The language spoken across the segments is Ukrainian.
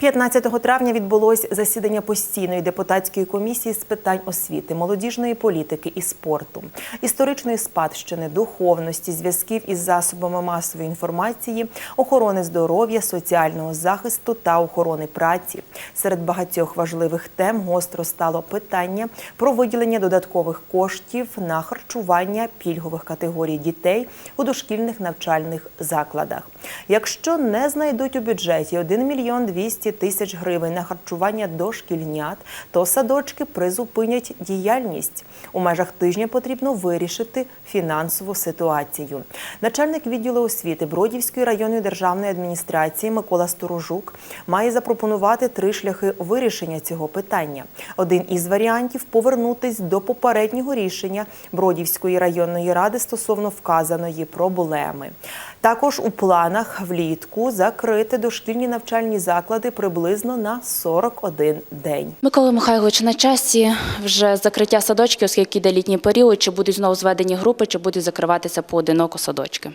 15 травня відбулось засідання постійної депутатської комісії з питань освіти, молодіжної політики і спорту, історичної спадщини, духовності, зв'язків із засобами масової інформації, охорони здоров'я, соціального захисту та охорони праці. Серед багатьох важливих тем гостро стало питання про виділення додаткових коштів на харчування пільгових категорій дітей у дошкільних навчальних закладах. Якщо не знайдуть у бюджеті 1 мільйон 200 тисяч гривень на харчування дошкільнят, то садочки призупинять діяльність. У межах тижня потрібно вирішити фінансову ситуацію. Начальник відділу освіти Бродівської районної державної адміністрації Микола Сторожук має запропонувати три шляхи вирішення цього питання. Один із варіантів повернутись до попереднього рішення Бродівської районної ради стосовно вказаної проблеми. Також у планах влітку закрити дошкільні навчальні заклади приблизно на 41 день. Микола Михайлович, на часі вже закриття садочків, оскільки йде літній період, чи будуть знову зведені групи, чи будуть закриватися поодиноко садочки?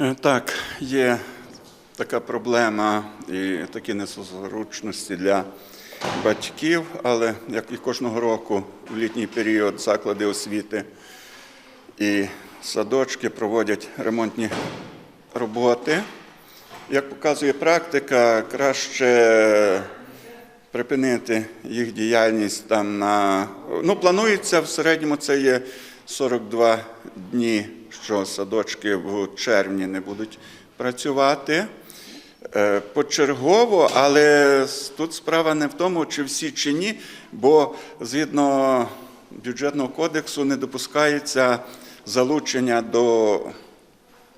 Е, Так, є така проблема і такі незручності для батьків, але як і кожного року в літній період заклади освіти і садочки проводять ремонтні роботи. Як показує практика, краще припинити їх діяльність там на ну планується в середньому це є 42 дні, що садочки в червні не будуть працювати. Е, Почергово, але тут справа не в тому, чи всі чи ні, бо згідно бюджетного кодексу не допускається залучення до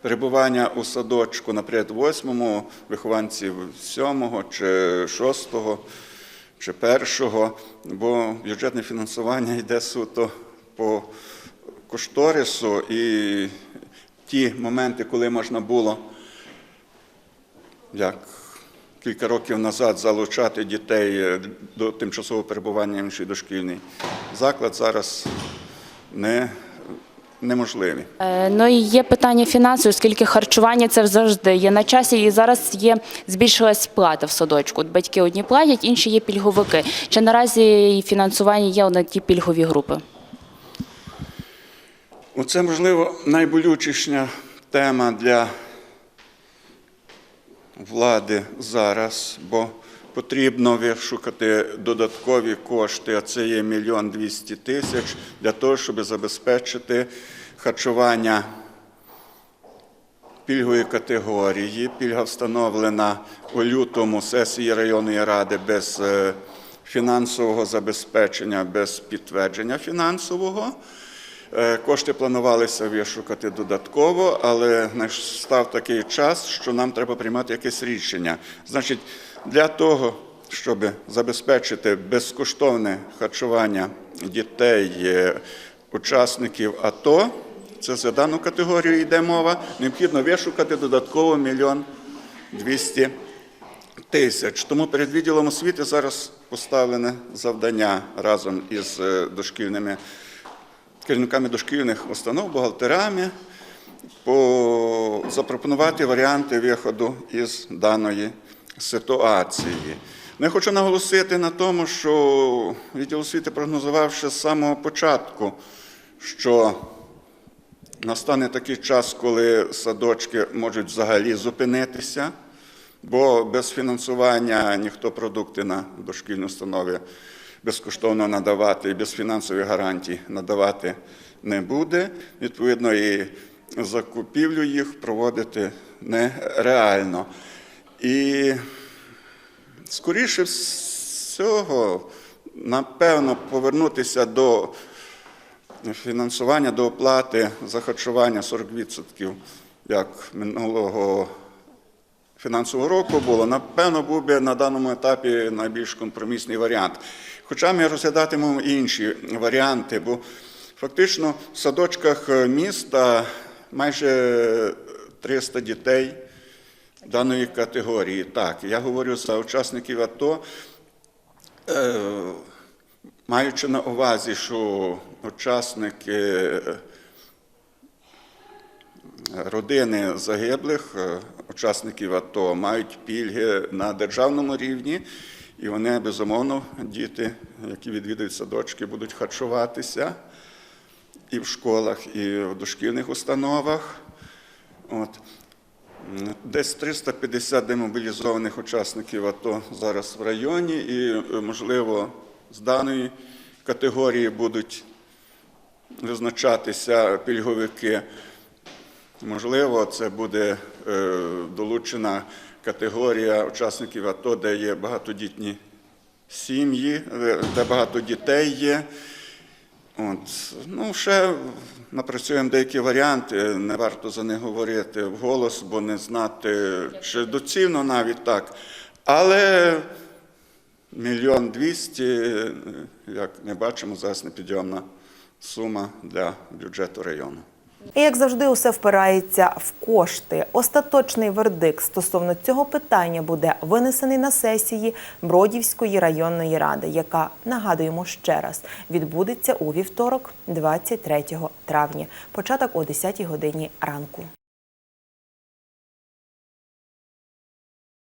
перебування у садочку, наприклад, восьмому, вихованців сьомого чи шостого чи першого, бо бюджетне фінансування йде суто по кошторису і ті моменти, коли можна було як кілька років назад залучати дітей е, до тимчасового перебування в дошкільний заклад, зараз не, неможливі. Е, Ну і є питання фінансів, оскільки харчування це завжди є на часі, і зараз є збільшилась сплата в садочку. Батьки одні платять, інші є пільговики. Чи наразі фінансування є на ті пільгові групи? Оце, можливо, найболючіша тема для влади зараз, бо потрібно вишукати додаткові кошти, а це є мільйон двісті тисяч, для того, щоб забезпечити харчування пільгової категорії. Пільга встановлена у лютому сесії районної ради без е, фінансового забезпечення, без підтвердження фінансового. Е, Кошти планувалися вишукати додатково, але настав такий час, що нам треба приймати якесь рішення. Значить, для того, щоб забезпечити безкоштовне харчування дітей, е, учасників АТО, це за дану категорію йде мова, необхідно вишукати додатково мільйон двісті тисяч. Тому перед відділом освіти зараз поставлене завдання разом із е, дошкільними керівниками дошкільних установ, бухгалтерами, по, запропонувати варіанти виходу із даної ситуації. Ну, Я хочу наголосити на тому, що відділ освіти прогнозував ще з самого початку, що настане такий час, коли садочки можуть взагалі зупинитися, бо без фінансування ніхто продукти на дошкільні установи безкоштовно надавати і без фінансових гарантій надавати не буде. Відповідно, і закупівлю їх проводити нереально. І скоріше всього, напевно, повернутися до фінансування, до оплати за харчування 40%, як минулого фінансового року було, напевно, був би на даному етапі найбільш компромісний варіант. Хоча ми розглядатимемо інші варіанти, бо фактично в садочках міста майже 300 дітей даної категорії. Так, я говорю за учасників АТО, е, маючи на увазі, що учасники родини загиблих, е, учасників АТО мають пільги на державному рівні, і вони, безумовно, діти, які відвідують садочки, будуть харчуватися і в школах, і в дошкільних установах. От. Десь 350 демобілізованих учасників АТО зараз в районі, і, можливо, з даної категорії будуть визначатися пільговики. Можливо, це буде е, долучена категорія учасників АТО, де є багатодітні сім'ї, е, де багато дітей є. От. Ну, ще напрацюємо деякі варіанти, не варто за них говорити вголос, бо не знати, чи доцільно навіть так. Але мільйон двісті, як не бачимо, зараз непідйомна сума для бюджету району. І як завжди, усе впирається в кошти. Остаточний вердикт стосовно цього питання буде винесений на сесії Бродівської районної ради, яка нагадуємо ще раз відбудеться у вівторок, 23 травня, початок о 10 годині ранку.